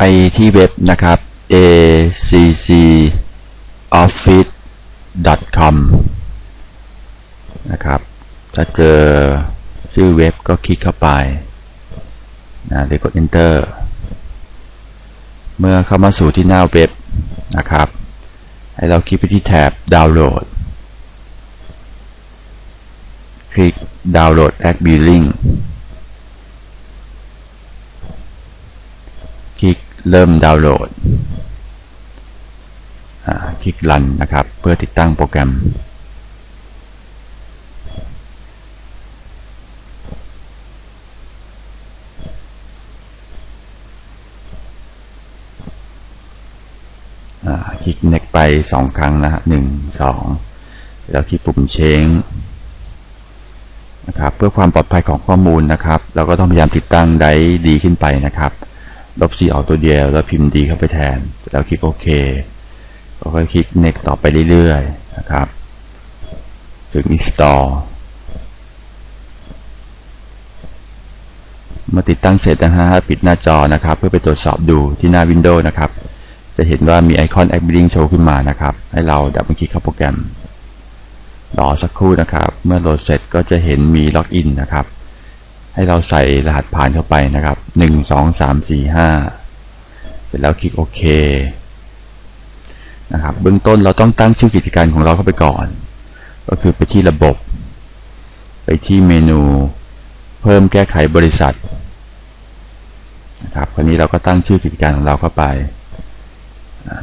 ไปที่เว็บนะครับ accoffice.com นะครับ ถ้าเจอชื่อเว็บก็คลิกเข้าไปนะหรือกด enter เมื่อเข้ามาสู่ที่หน้าเว็บนะครับ ให้เราคลิกไปที่แถบดาวน์โหลด คลิกดาวน์โหลด App Building คลิก เริ่มดาวน์โหลดคลิกรันนะครับ เพื่อติดตั้งโปรแกรม คลิก next ไปสองครั้งนะฮะหนึ่งสองแล้วคลิกปุ่ม change นะครับ เพื่อความปลอดภัยของข้อมูลนะครับ เราก็ต้องพยายามติดตั้งได้ดีขึ้นไปนะครับ ลบ C ออกตัวเดียว แล้วพิมพ์ดีเข้าไปแทน แล้วคลิกโอเคก็ค่อยคลิก next ต่อไปเรื่อยๆนะครับ ถึง install มื่อติดตั้งเสร็จนะฮะปิดหน้าจอนะครับ เพื่อไปตรวจสอบดูที่หน้า Windows นะครับ จะเห็นว่ามีไอคอน App Building โชว์ขึ้นมานะครับ ให้เราดับเบิลคลิกเข้าโปรแกรม รอสักครู่นะครับ เมื่อโหลดเสร็จก็จะเห็นมีล็อกอินนะครับ ให้เราใส่รหัสผ่านเข้าไปนะครับหนึ่งสองสามสี่ห้าเสร็จแล้วคลิกโอเคนะครับ เบื้องต้นเราต้องตั้งชื่อกิจการของเราเข้าไปก่อน ก็คือไปที่ระบบ ไปที่เมนู เพิ่มแก้ไขบริษัทนะครับคราวนี้เราก็ตั้งชื่อกิจการของเราเข้าไป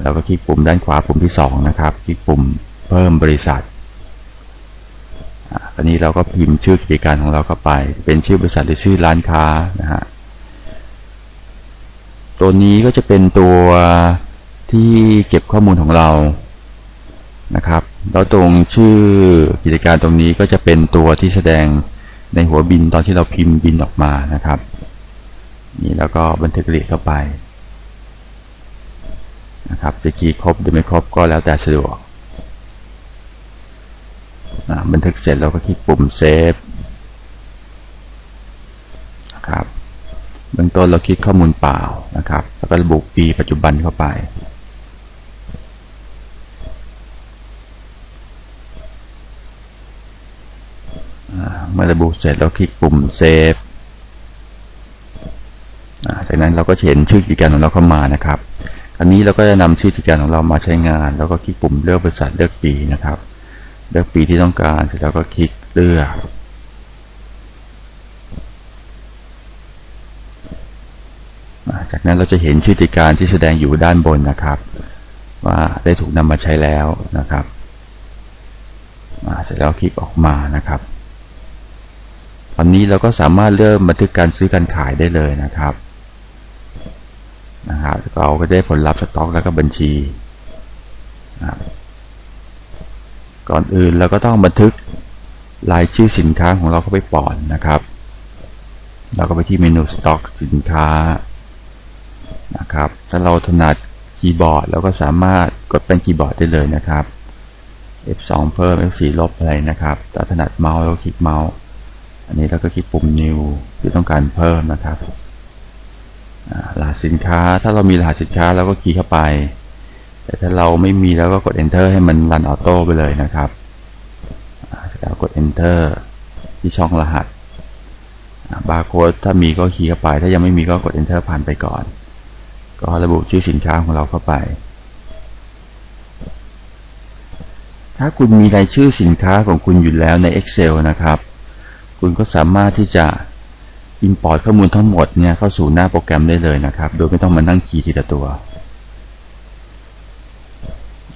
เราก็คลิกปุ่มด้านขวาปุ่มที่สองนะครับ คลิกปุ่มเพิ่มบริษัท อันนี้เราก็พิมพ์ชื่อกิจการของเราเข้าไป เป็นชื่อบริษัทหรือชื่อร้านค้านะฮะ ตัวนี้ก็จะเป็นตัวที่เก็บข้อมูลของเรา นะครับ แล้วตรงชื่อกิจการตรงนี้ก็จะเป็นตัวที่แสดงในหัวบินตอนที่เราพิมพ์บินออกมานะครับ นี่แล้วก็บันทึกรายละเอียเข้าไป นะครับ จะคีย์ครบหรือไม่ครบก็แล้วแต่สะดวก บันทึกเสร็จเราก็คลิกปุ่มเซฟนะครับเบื้องต้นเราคลิกข้อมูลเปล่านะครับ แล้วก็ระบุปีปัจจุบันเข้าไป เมื่อระบุเสร็จเราคลิกปุ่มเซฟจากนั้นเราก็เห็นชื่อกิจการของเราเข้ามานะครับ อันนี้เราก็จะนำชื่อกิจการของเรามาใช้งาน แล้วก็คลิกปุ่มเลือกบริษัทเลือกปีนะครับ เลือกปีที่ต้องการเสร็จแล้วก็คลิกเลือกจากนั้นเราจะเห็นชื่อกิการที่แสดงอยู่ด้านบนนะครับ ว่าได้ถูกนำมาใช้แล้วนะครับเสร็จแล้วคลิกออกมานะครับ ตอนนี้เราก็สามารถเริ่มบันทึกการซื้อการขายได้เลยนะครับนะครับเราก็ได้ผลลัพธ์สต็อกแล้วก็บัญชีนะครับ ก่อนอื่นเราก็ต้องบันทึกรายชื่อสินค้าของเราเข้าไปก่อนนะครับ เราก็ไปที่เมนูสต็อกสินค้านะครับ ถ้าเราถนัดคีย์บอร์ดเราก็สามารถกดเป็นคีย์บอร์ดได้เลยนะครับ F2 เพิ่ม F4 ลบอะไรนะครับถ้าถนัดเมาส์เราคลิกเมาส์ อันนี้เราก็คลิกปุ่ม New ที่ต้องการเพิ่มนะครับรหัสสินค้าถ้าเรามีรหัสสินค้าเราก็คีย์เข้าไป แต่ถ้าเราไม่มีแล้วก็กด enter ให้มันรันออโต้ไปเลยนะครับแล้วกด enter ที่ช่องรหัสบาร์โค้ดถ้ามีก็คีย์เข้าไป ถ้ายังไม่มีก็กด enter ผ่านไปก่อน ก็ระบุชื่อสินค้าของเราเข้าไป ถ้าคุณมีรายชื่อสินค้าของคุณอยู่แล้วใน Excel นะครับ คุณก็สามารถที่จะ Import ข้อมูลทั้งหมดเนี่ยเข้าสู่หน้าโปรแกรมได้เลยนะครับ โดยไม่ต้องมานั่งคีย์ทีละตัว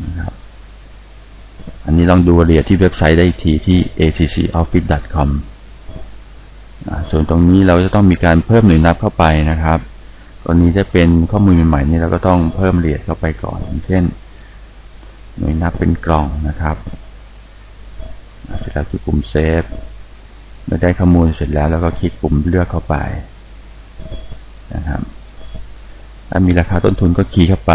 นะครับ อันนี้ลองดูรายละเอียดที่เว็บไซต์ได้ทีที่ accoffice.com ส่วนตรงนี้เราจะต้องมีการเพิ่มหน่วยนับเข้าไปนะครับตอนนี้จะเป็นข้อมูลใหม่ๆนี่เราก็ต้องเพิ่มละเอียดเข้าไปก่อน เช่น หน่วยนับเป็นกล่องนะครับ เสร็จแล้วคลิกปุ่มเซฟเมื่อได้ข้อมูลเสร็จแล้วแล้วก็คลิกปุ่มเลือกเข้าไปนะครับ ถ้ามีราคาต้นทุนก็คีย์เข้าไป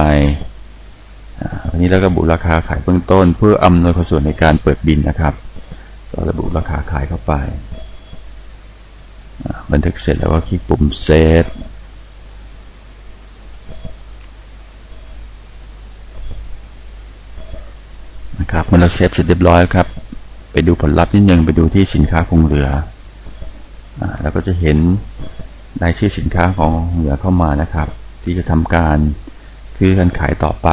วันนี้เราก็บุราคาขายเบื้องต้น เพื่ออำนวยความสะดวกในการเปิดบินนะครับเราจะบุราคาขายเข้าไปบันทึกเสร็จแล้วก็คลิกปุ่มเซฟนะครับเมื่อเราเซฟเสร็จเรียบร้อยครับ ไปดูผลลัพธ์นิดนึงไปดูที่สินค้าคงเหลือแล้วก็จะเห็นรายชื่อสินค้าของเหลือเข้ามานะครับ ที่จะทำการซื้อการขายต่อไป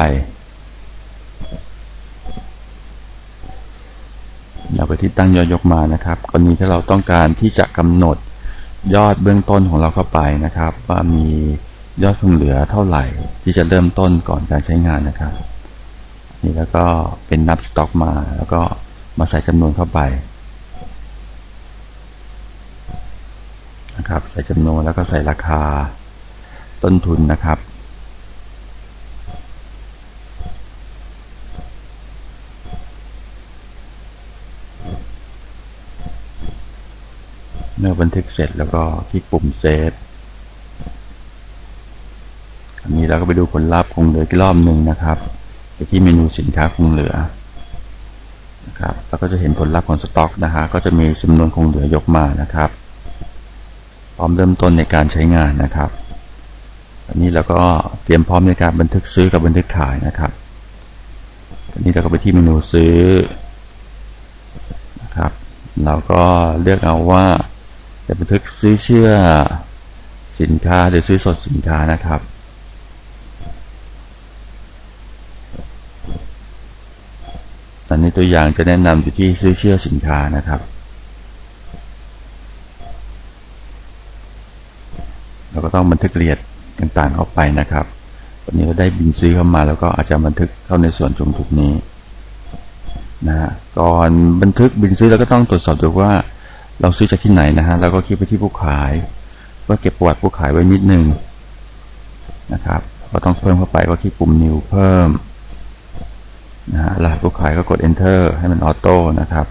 เราไปที่ตั้งยอดยกมานะครับ กรณีถ้าเราต้องการที่จะกำหนดยอดเบื้องต้นของเราเข้าไปนะครับ ว่ามียอดคงเหลือเท่าไหร่ ที่จะเริ่มต้นก่อนการใช้งานนะครับ นี่แล้วก็เป็นนับสต็อกมา แล้วก็มาใส่จำนวนเข้าไปนะครับ ใส่จำนวนแล้วก็ใส่ราคาต้นทุนนะครับ เมื่อบันทึกเสร็จแล้วก็คลิกปุ่มเซฟอันนี้เราก็ไปดูผลลัพธ์คงเหลืออีกรอบหนึ่งนะครับ ไปที่เมนูสินค้าคงเหลือนะครับแล้วก็จะเห็นผลลัพธ์ของสต็อกนะฮะก็จะมีจำนวนคงเหลือยกมานะครับ พร้อมเริ่มต้นในการใช้งานนะครับ อันนี้เราก็เตรียมพร้อมในการบันทึกซื้อกับบันทึกขายนะครับอันนี้เราก็ไปที่เมนูซื้อนะครับ เราก็เลือกเอาว่า จะบันทึกซื้อเชื่อสินค้าหรือซื้อสดสินค้านะครับอันนี้ตัวอย่างจะแนะนำอยู่ที่ซื้อเชื่อสินค้านะครับ เราก็ต้องบันทึกเอียดต่างๆเข้าไปนะครับวันนี้เราได้บินซื้อเข้ามาแล้วก็อาจจะบันทึกเข้าในส่วนจุงทุกนี้นะก่อนบันทึกบินซื้อเราก็ต้องตรวจสอบดูว่า เราซื้อจากที่ไหนนะฮะแล้วก็คลิกไปที่ผู้ขายเพื่อเก็บประวัติผู้ขายไว้นิดนึงนะครับ ก็ต้องเพิ่มเข้าไปก็คลิกปุ่ม new เพิ่มนะฮะรหัสผู้ขายก็กด enter ให้มันออโต้นะครับ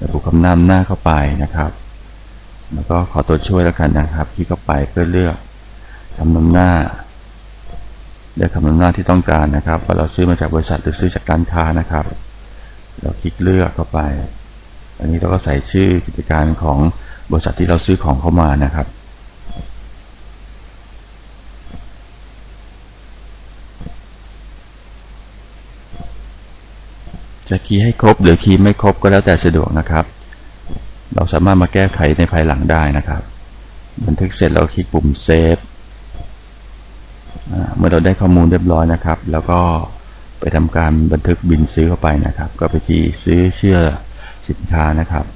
ระบุคำนำหน้าเข้าไปนะครับ แล้วก็ขอตัวช่วยแล้วกันนะครับคลิกเข้าไปเพื่อเลือกคำนำหน้าเลือกคำนำหน้าที่ต้องการนะครับว่าเราซื้อมาจากบริษัทหรือซื้อจากการค้านะครับ เราคลิกเลือกเข้าไป อันนี้เราก็ใส่ชื่อกิจการของบริษัทที่เราซื้อของเข้ามานะครับ จะคีย์ให้ครบหรือคีย์ไม่ครบก็แล้วแต่สะดวกนะครับ เราสามารถมาแก้ไขในภายหลังได้นะครับ บันทึกเสร็จเราคลิกปุ่มเซฟเมื่อเราได้ข้อมูลเรียบร้อยนะครับ แล้วก็ไปทำการบันทึกบินซื้อเข้าไปนะครับ ก็ไปที่ซื้อเชื่อ สินค้านะครับ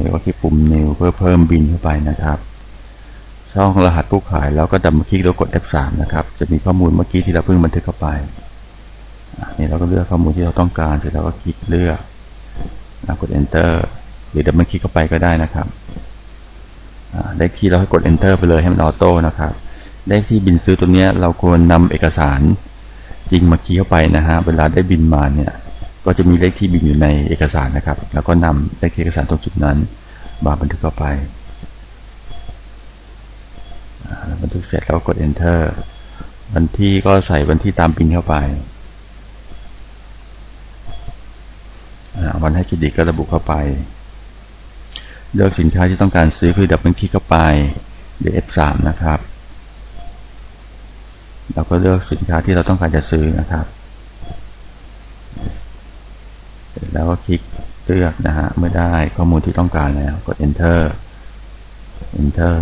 เรียกว่าคลิกปุ่ม new เพื่อเพิ่มบินเข้าไปนะครับ ช่องรหัสผู้ขายแล้วก็จะมาคลิกแล้วกด F3 นะครับ จะมีข้อมูลเมื่อกี้ที่เราเพิ่งบันทึกเข้าไปนี่เราก็เลือกข้อมูลที่เราต้องการเสร็จแล้วก็คลิกเลือกกด enter หรือดับเบิลคลิกเข้าไปก็ได้นะครับเลขที่เราให้กด enter ไปเลยให้มันออโต้นะครับเลขที่บินซื้อตัวนี้เราควรนำเอกสาร จริงมาคีย์เข้าไปนะฮะเวลาได้บินมาเนี่ยก็จะมีเลขที่บินอยู่ในเอกสารนะครับ แล้วก็นำเลขที่เอกสารตรงจุดนั้นมาบันทึกเข้าไปบันทึกเสร็จแล้วกด enter วันที่ก็ใส่วันที่ตามบินเข้าไปวันให้เครดิตก็ระบุเข้าไป เลือกสินค้าที่ต้องการซื้อคือดับเบิลคลิกเข้าไปเดี๋ยว F3 นะครับ เราก็เลือกสินค้าที่เราต้องการจะซื้อนะครับ แล้วก็คลิกเลือกนะฮะ เมื่อได้ข้อมูลที่ต้องการแล้วกด enter enter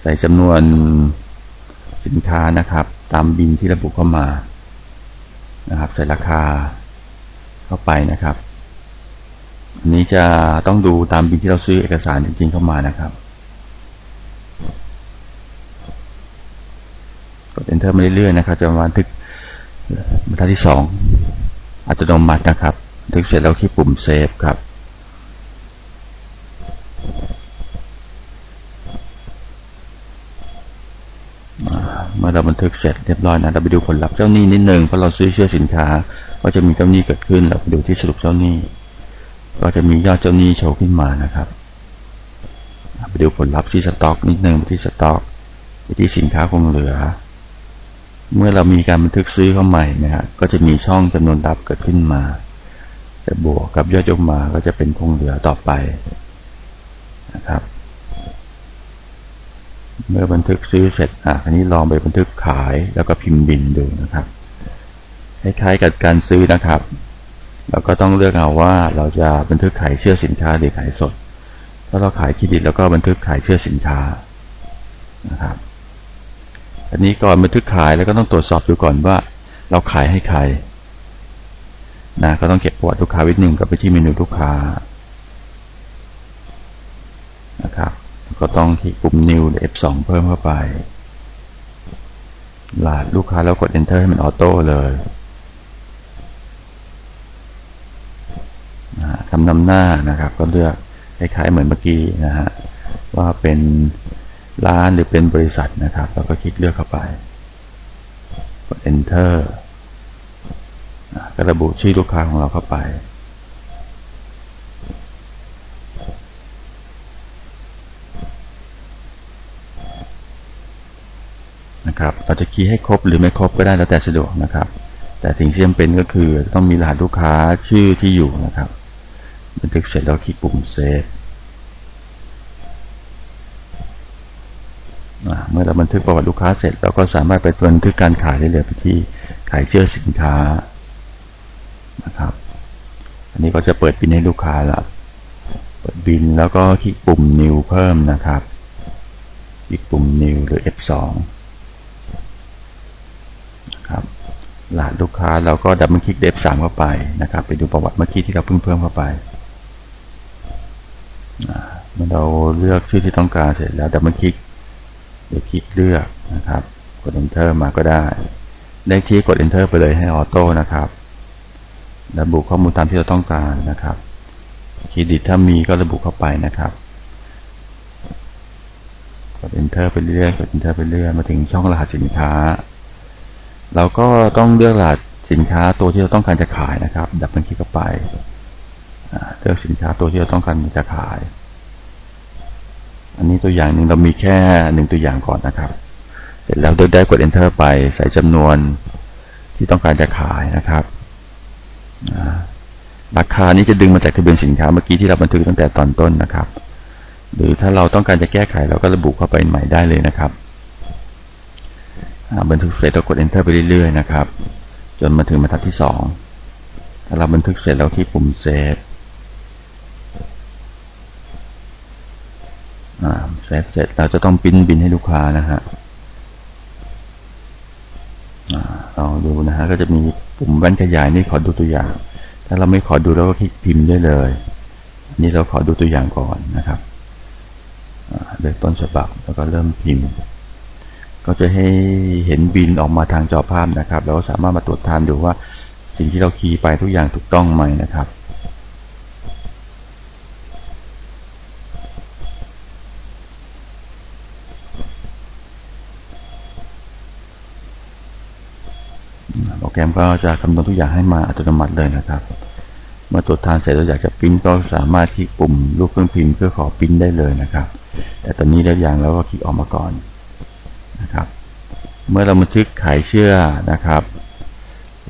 ใส่จำนวนสินค้านะครับ ตามบินที่ระบุเข้ามานะครับ ใส่ราคาเข้าไปนะครับ อันนี้จะต้องดูตามบินที่เราซื้อเอกสารจริงๆเข้ามานะครับ ด enter มาเรื่อยๆนะครับจะมาบันทึกบรรทัดที่สองอัตโนมัตินะครับบันทึกเสร็จแล้วคลิกปุ่มเซฟครับ เมื่อเราบันทึกเสร็จเรียบร้อยนะเราไปดูผลลัพธ์เจ้าหนี้นิดหนึ่งเพราะเราซื้อเชื่อสินค้า ก็จะมีเจ้าหนี้เกิดขึ้นเราไปดูที่สรุปเจ้าหนี้ ก็จะมียอดเจ้าหนี้โชว์ขึ้นมานะครับไปดูผลลัพธ์ที่สต็อกนิดหนึ่งไปที่สต็อกไปที่สินค้าคงเหลือ เมื่อเรามีการบันทึกซื้อเข้าใหม่นะฮะก็จะมีช่องจำนวนดับเกิดขึ้นมาจะบวกกับยอดยกมาก็จะเป็นคงเหลือต่อไปนะครับ เมื่อบันทึกซื้อเสร็จอะอันนี้ลองไปบันทึกขายแล้วก็พิมพ์บินดูนะครับคล้ายๆกับการซื้อนะครับเราก็ต้องเลือกเอาว่าเราจะบันทึกขายเชื่อสินค้าหรือขายสด ถ้าเราขายเครดิตแล้วก็บันทึกขายเชื่อสินค้านะครับ อันนี้ก่อนบันทึกขายแล้วก็ต้องตรวจสอบดูก่อนว่า เราขายให้ใครนะก็ต้องเก็บประวัติลูกค้าวิดหนึ่งกับไปที่เมนูลูกค้านะครับก็ต้องคลิกปุ่ม new หรือ F2 เพิ่มเข้าไปหลาดลูกค้าแล้วกด enter ให้มันออโต้เลยคำนำหน้านะครับ ก็เลือกคล้ายๆเหมือนเมื่อกี้นะฮะว่าเป็น ร้านหรือเป็นบริษัทนะครับ แล้วก็คลิกเลือกเข้าไป กด enter ก็ระบุชื่อลูกค้าของเราเข้าไป นะครับเราจะคีย์ให้ครบหรือไม่ครบก็ได้แล้วแต่สะดวกนะครับ แต่สิ่งที่จำเป็นก็คือต้องมีรหัสลูกค้าชื่อที่อยู่นะครับ บันทึกเสร็จแล้วคลิกปุ่มเซฟอ่า เมื่อเราบันทึกประวัติลูกค้าเสร็จเราก็สามารถไปบันทึกการขายได้เลยไปที่ขายเชื่อสินค้านะครับ อันนี้ก็จะเปิดบินให้ลูกค้าละเปิดบินแล้วก็คลิกปุ่ม new เพิ่มนะครับคลิกปุ่ม new หรือ F2 ครับรหัสลูกค้าเราก็ดับเบิลคลิก F3 เข้าไปนะครับ ไปดูประวัติเมื่อกี้ที่เราเพิ่งเพิ่มเข้าไปเมื่อเราเลือกชื่อที่ต้องการเสร็จแล้วดับเบิลคลิก หรือคลิกเลือกนะครับ กด Enter มาก็ได้ ได้ที่กด Enter ไปเลยให้ออโต้นะครับระบุข้อมูลตามที่เราต้องการนะครับเครดิตถ้ามีก็ระบุเข้าไปนะครับ กด Enter ไปเรื่อยกด Enter ไปเรื่อยมาถึงช่องรหัสสินค้า เราก็ต้องเลือกรหัสสินค้าตัวที่เราต้องการจะขายนะครับ ดับเบิลคลิกเข้าไปเลือกสินค้าตัวที่เราต้องการจะขาย อันนี้ตัวอย่างหนึ่งเรามีแค่หนึ่งตัวอย่างก่อนนะครับ เสร็จแล้วเลือกได้กด Enter ไปใส่จำนวนที่ต้องการจะขายนะครับราคานี้จะดึงมาจากทะเบียนสินค้าเมื่อกี้ที่เราบันทึกตั้งแต่ตอนต้นนะครับ หรือถ้าเราต้องการจะแก้ไขเราก็ระบุเข้าไปใหม่ได้เลยนะครับบันทึกเสร็จเรากด enter ไปเรื่อยๆนะครับ จนมาถึงบรรทัดที่สองถ้าเราบันทึกเสร็จเราที่ปุ่มเซฟเซฟเสร็จเราจะต้องปิ้นบินให้ลูกค้านะฮะอ่าลองดูนะฮะก็จะมีปุ่มแว่นขยายนี่ขอดูตัวอย่าง ถ้าเราไม่ขอดูเราก็คลิกพิมพ์ได้เลยอันนี่เราขอดูตัวอย่างก่อนนะครับเลือกต้นฉบับแล้วก็เริ่มพิมพ์ ก็จะให้เห็นบินออกมาทางจอภาพนะครับ แล้วก็สามารถมาตรวจทานดูว่าสิ่งที่เราคีย์ไปทุกอย่างถูกต้องไหมนะครับ โป รแกรมก็จะคำนวณทุกอย่างให้มาอัตโนมัติเลยนะครับ เมื่อตรวจทานเสร็จเราอยากจะปริ้นก็สามารถคลิกปุ่มรูปเครื่องพิมพ์เพื่อขอปริ้นได้เลยนะครับ แต่ตอนนี้ได้อย่างแล้วก็คลิกออกมาก่อนนะครับ เมื่อเราบันทึกขายเชื่อนะครับ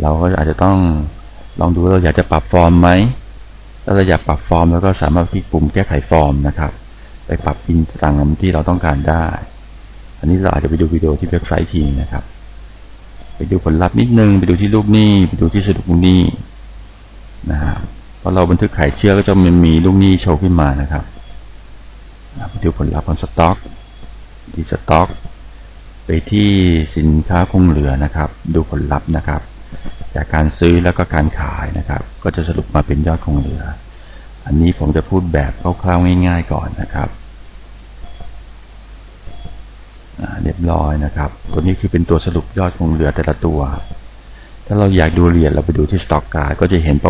เราก็อาจจะต้องลองดูว่าเราอยากจะปรับฟอร์มไหมถ้าเราอยากปรับฟอร์มแล้วก็สามารถคลิกปุ่มแก้ไขฟอร์มนะครับ ไปปรับอินตามที่เราต้องการได้ อันนี้เราอาจจะไปดูวิดีโอที่เว็บไซต์ทีนะครับ ดูผลลัพธ์นิดนึง ไปดูที่ลูกหนี้ไปดูที่สรุปลูกหนี้นะครับพอเราบันทึกขายเชื่อก็จะมันมีลูกหนี้โชว์ขึ้นมานะครับไปดูผลลัพธ์ของสต็อกที่สต็อก ไปที่สินค้าคงเหลือนะครับ ดูผลลัพธ์นะครับ จากการซื้อแล้วก็การขายนะครับ ก็จะสรุปมาเป็นยอดคงเหลือ อันนี้ผมจะพูดแบบคร่าวๆง่าย ๆ ก่อนนะครับ เรียบร้อยนะครับ ตัวนี้คือเป็นตัวสรุปยอดคงเหลือแต่ละตัว ถ้าเราอยากดูเหรียดเราไปดูที่สต็อกการ์ก็จะเห็นประ